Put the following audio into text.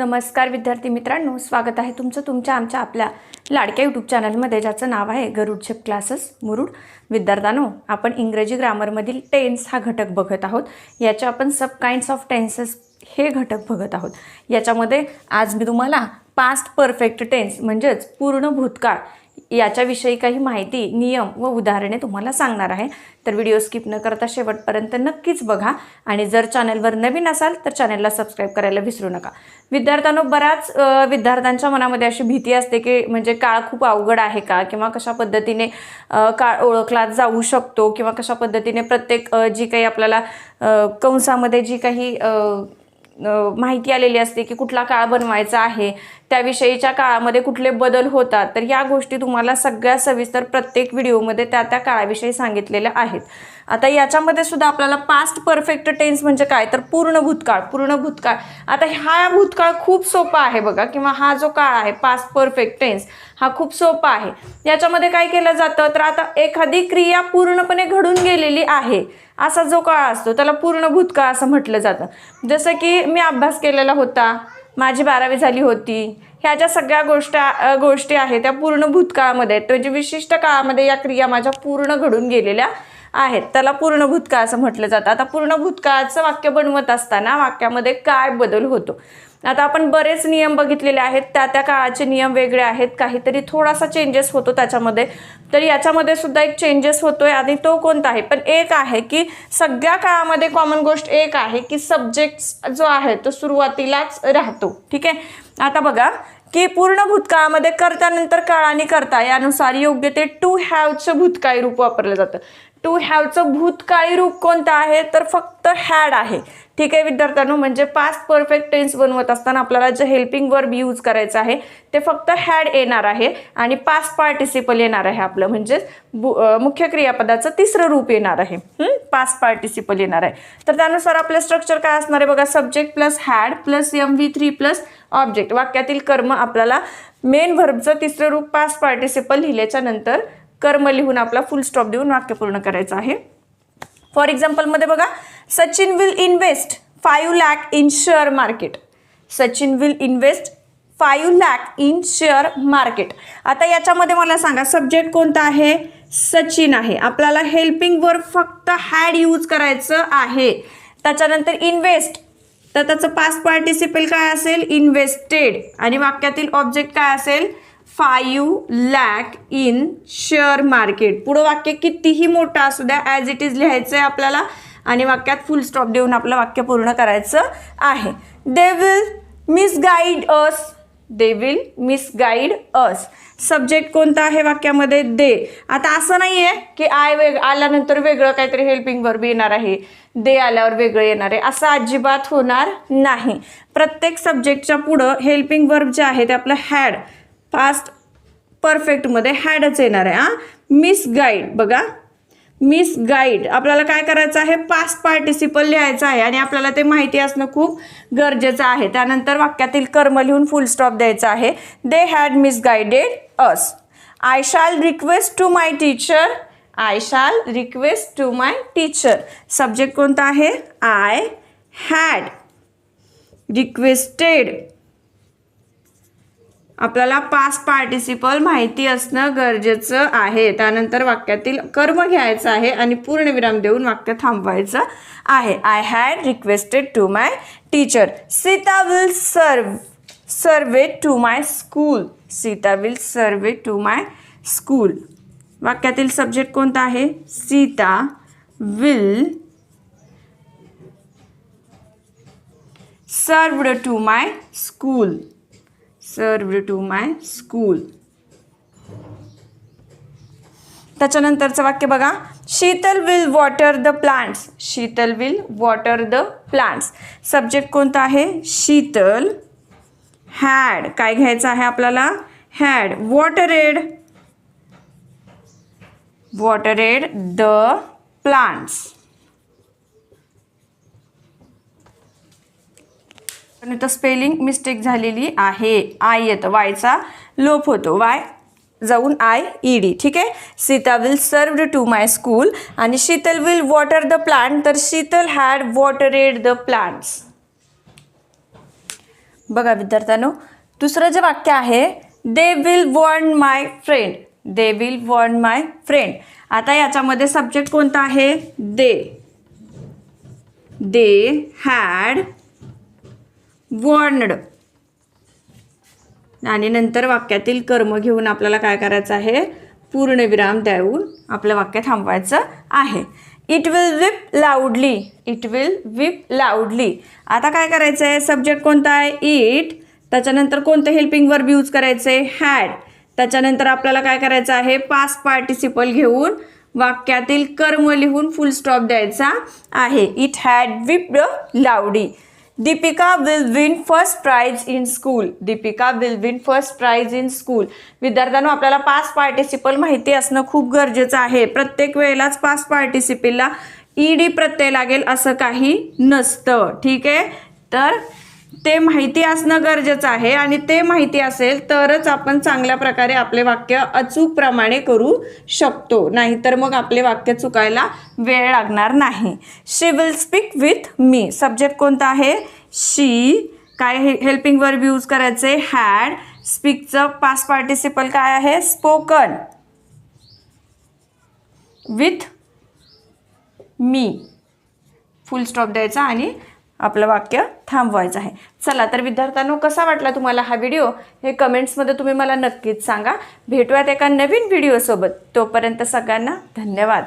नमस्कार विद्यार्थी मित्रांनो स्वागत आहे तुमचं तुमच्या आमच्या आपल्या लाडक्या यूट्यूब चॅनलमध्ये ज्याचं नाव आहे गरुड क्लासेस मुरुड. विद्यार्थ्यानो आपण इंग्रजी ग्रामरमधील टेन्स हा घटक बघत आहोत. याचे आपण सब काइंड्स ऑफ टेन्सेस हे घटक बघत आहोत. याच्यामध्ये आज मी तुम्हाला पास्ट परफेक्ट टेन्स म्हणजेच पूर्ण भूतकाळ याच्याविषयी काही माहिती नियम व उदाहरणे तुम्हाला सांगणार आहे. तर व्हिडिओ स्किप न करता शेवटपर्यंत नक्कीच बघा. आणि जर चॅनलवर नवीन असाल तर चॅनलला सबस्क्राईब करायला विसरू नका. विद्यार्थ्यांनो बऱ्याच विद्यार्थ्यांच्या मनामध्ये अशी भीती असते की म्हणजे काळ खूप अवघड आहे का? किंवा कशा पद्धतीने काळ ओळखला जाऊ शकतो? किंवा कशा पद्धतीने प्रत्येक जी काही आपल्याला कंसामध्ये जी काही माहिती आलेली असते की कुठला काळ बनवायचा आहे त्याविषयीच्या काळामध्ये कुठले बदल होतात. तर या गोष्टी तुम्हाला सगळ्या सविस्तर प्रत्येक व्हिडिओमध्ये त्या त्या काळाविषयी सांगितलेल्या आहेत. आता याच्यामध्ये सुद्धा आपल्याला पास्ट परफेक्ट टेन्स म्हणजे काय? तर पूर्ण भूतकाळ पूर्ण भूतकाळ. आता हा भूतकाळ खूप सोपा आहे बघा किंवा हा जो काळ आहे पास्ट परफेक्ट टेन्स हा खूप सोपा आहे. याच्यामध्ये काय केलं जातं? तर आता एखादी क्रिया पूर्णपणे घडून गेलेली आहे असा जो काळ असतो त्याला पूर्ण भूतकाळ असं म्हटलं जातं. जसं की मी अभ्यास केलेला होता माझी बारावी झाली होती ह्या ज्या सगळ्या गोष्ट गोष्टी आहेत त्या पूर्ण भूतकाळामध्ये आहेत. म्हणजे विशिष्ट काळामध्ये या क्रिया माझ्या पूर्ण घडून गेलेल्या आहेत. त्याला पूर्ण भूतकाळ असं म्हटलं जातं. आता पूर्ण भूतकाळाचं वाक्य बनवत असताना वाक्यामध्ये काय बदल होतो? आता आपण बरेच नियम बघितलेले आहेत. त्या त्या काळाचे नियम वेगळे आहेत. काहीतरी थोडासा चेंजेस होतो त्याच्यामध्ये. तर याच्यामध्ये सुद्धा एक चेंजेस होतोय आणि तो कोणता आहे? पण एक आहे की सगळ्या काळामध्ये कॉमन गोष्ट एक आहे की सब्जेक्ट जो आहे तो सुरुवातीलाच राहतो. ठीक आहे? आता बघा की पूर्ण भूतकाळामध्ये कर्त्यानंतर काळाने करता यानुसार योग्य ते टू हॅवचं भूतकाळी रूप वापरलं जातं. टू हॅवचं भूतकाळी रूप कोणतं आहे? तर फक्त हॅड आहे. ठीक आहे विद्यार्थ्यांनो म्हणजे पास्ट परफेक्ट टेन्स बनवत असताना आपल्याला जे हेल्पिंग वर्ब यूज करायचं आहे ते फक्त हॅड येणार आहे आणि पास्ट पार्टिसिपल येणार आहे आपलं. म्हणजेच बु- मुख्य क्रियापदाचं तिसरं रूप येणार आहे. पास्ट पार्टिसिपल येणार आहे. तर त्यानुसार आपलं स्ट्रक्चर काय असणार आहे बघा subject plus had plus M V three plus object वाक्यातील कर्म आपल्याला मेन व्हर्बचं तिसरं रूप पास्ट पार्टिसिपल लिहिल्याच्या नंतर कर्म लिहून आपला फुल स्टॉप देऊन वाक्य पूर्ण करायचं आहे. फॉर एक्झाम्पलमध्ये बघा Sachin will invest five lakh in share market Sachin will invest five lakh in share market आता याच्यामध्ये मला सांगा सब्जेक्ट कोणता आहे? सचिन आहे. आपल्याला हेल्पिंग वर्ब फक्त हॅड यूज करायचं आहे. त्याच्यानंतर इन्व्हेस्ट तर त्याचं पास्ट पार्टिसिपल काय असेल? इन्व्हेस्टेड आणि वाक्यातील ऑब्जेक्ट काय असेल? Five lakh in share market. पुढं वाक्य कितीही मोठं असू द्या ॲज इट इज लिहायचं आहे आपल्याला आणि वाक्यात फुल स्टॉप देऊन आपलं वाक्य पूर्ण करायचं आहे. They will misguide us they will misguide us subject कोणता आहे वाक्यामध्ये? दे आता असं नाही आहे की आय वेग आल्यानंतर वेगळं काहीतरी हेल्पिंग वर्ब येणार आहे. दे आल्यावर वेगळं येणार आहे. असं अजिबात होणार नाही. प्रत्येक सब्जेक्टच्या पुढं हेल्पिंग वर्ब जे आहे ते आपलं हॅड पास्ट परफेक्टमध्ये हॅडच येणार आहे हां. मिस गाईड बघा. मिस गाईड आपल्याला काय करायचं आहे? पास्ट पार्टिसिपल लिहायचं आहे आणि आपल्याला ते माहिती असणं खूप गरजेचं आहे. त्यानंतर वाक्यातील कर्म लिहून फुल स्टॉप द्यायचा आहे. They had misguided us I shall request to my teacher I shall request to my teacher subject कोणता आहे? आय हॅड रिक्वेस्टेड आपल्याला पास पार्टिसिपल माहिती असणं गरजेचं आहे. त्यानंतर वाक्यातील कर्म घ्यायचं आहे आणि पूर्णविराम देऊन वाक्य थांबवायचं आहे. I had requested to my teacher Sita will serve serve to my school Sita will serve to my school वाक्यातील subject कोणता आहे? Sita will served to my school served to my school त्याच्यानंतरचं वाक्य बघा. Sheetal will water the plants Sheetal will water the plants subject कोणता आहे? Sheetal had काय घ्यायचं आहे आपल्याला? Had watered watered the plants पण इथं स्पेलिंग मिस्टेक झालेली आहे. आय येतं. वायचा लोप होतो. वाय जाऊन आय ई डी ठीक आहे? Sita will served to my school आणि Sheetal will water the plant तर Sheetal had watered the plants बघा विद्यार्थ्यांनो दुसरं जे वाक्य आहे they will warn my friend they will warn my friend आता याच्यामध्ये सब्जेक्ट कोणता आहे? They they had warned. आणि नंतर वाक्यातील कर्म घेऊन आपल्याला काय करायचं आहे? पूर्णविराम देऊन आपलं वाक्य थांबवायचं आहे. It will weep loudly it will weep loudly आता काय करायचं आहे सब्जेक्ट कोणता आहे? इट त्याच्यानंतर कोणतं हेल्पिंग वर्ब यूज करायचं आहे हॅड त्याच्यानंतर आपल्याला काय करायचं आहे? पास पार्टिसिपल घेऊन वाक्यातील कर्म लिहून फुल स्टॉप द्यायचा आहे. It had weep loudly Deepika will win first prize in school Deepika will win first prize in school विद्यार्थ्यांनो आपल्याला पाच पार्टिसिपल माहिती असणं खूप गरजेचं आहे. प्रत्येक वेळेलाच पाच पार्टिसिपलला ईडी प्रत्यय लागेल असं काही नसतं. ठीक आहे? तर ते माहिती असणं गरजेचं आहे आणि ते माहिती असेल तरच आपण चांगल्या प्रकारे आपले वाक्य अचूकप्रमाणे करू शकतो. नाहीतर मग आपले वाक्य चुकायला वेळ लागणार नाही. She will speak with me subject कोणता आहे? शी काय हे हेल्पिंग वर्ब यूज करायचे? हॅड स्पीकचं पास पार्टिसिपल काय आहे? Spoken with me full stop द्यायचा आणि आपलं वाक्य थांबवायचं आहे. चला तर विद्यार्थ्यांनो कसा वाटला तुम्हाला हा व्हिडिओ हे कमेंट्समध्ये तुम्ही मला नक्कीच सांगा. भेटूयात एका नवीन व्हिडिओसोबत तोपर्यंत सगळ्यांना धन्यवाद.